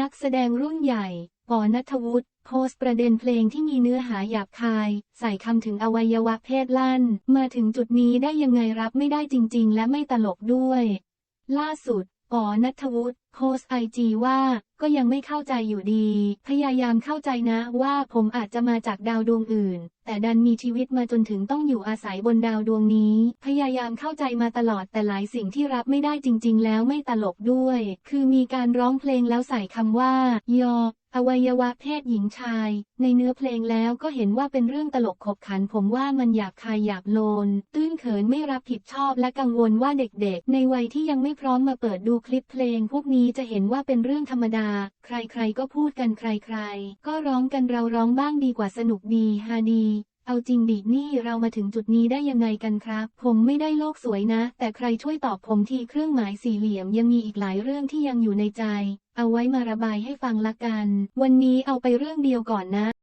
นักแสดงรุ่นใหญ่ ปอนัทวุฒิโพสต์ประเด็นเพลงที่มีเนื้อหาหยาบคาย ใส่คำถึงอวัยวะเพศลั่น มาถึงจุดนี้ได้ยังไงรับไม่ได้จริง ๆ และไม่ตลกด้วย ล่าสุด ปอนัทวุฒิโพสไอจีว่าก็ยังไม่เข้าใจอยู่ดี พยายามเข้าใจนะว่าผมอาจจะมาจากดาวดวงอื่น แต่ดันมีชีวิตมาจนถึงต้องอยู่อาศัยบนดาวดวงนี้ พยายามเข้าใจมาตลอดแต่หลายสิ่งที่รับไม่ได้จริง ๆ แล้วไม่ตลกด้วย คือมีการร้องเพลงแล้วใส่คำว่ายอ อวัยวะเพศหญิงชาย ในเนื้อเพลงแล้วก็เห็นว่าเป็นเรื่องตลกขบขันผมว่ามันหยาบคายหยาบโลน ตื้นเขินไม่รับผิดชอบและกังวลว่าเด็กๆ ในวัยที่ยังไม่พร้อมมาเปิดดูคลิปเพลง พวกนี้จะเห็นว่าเป็นเรื่องธรรมดา ใครๆก็พูดกันใครๆ ก็ร้องกันเราร้องบ้างดีกว่าสนุกดีฮาดีเอาจริงดินี่เรามาถึงจุดนี้ได้ยังไงกันครับ ผมไม่ได้โลกสวยนะ แต่ใครช่วยตอบผมทีเครื่องหมายสี่เหลี่ยมยังมีอีกหลายเรื่องที่ยังอยู่ในใจ เอาไว้มาระบายให้ฟังละกัน วันนี้เอาไปเรื่องเดียวก่อนนะ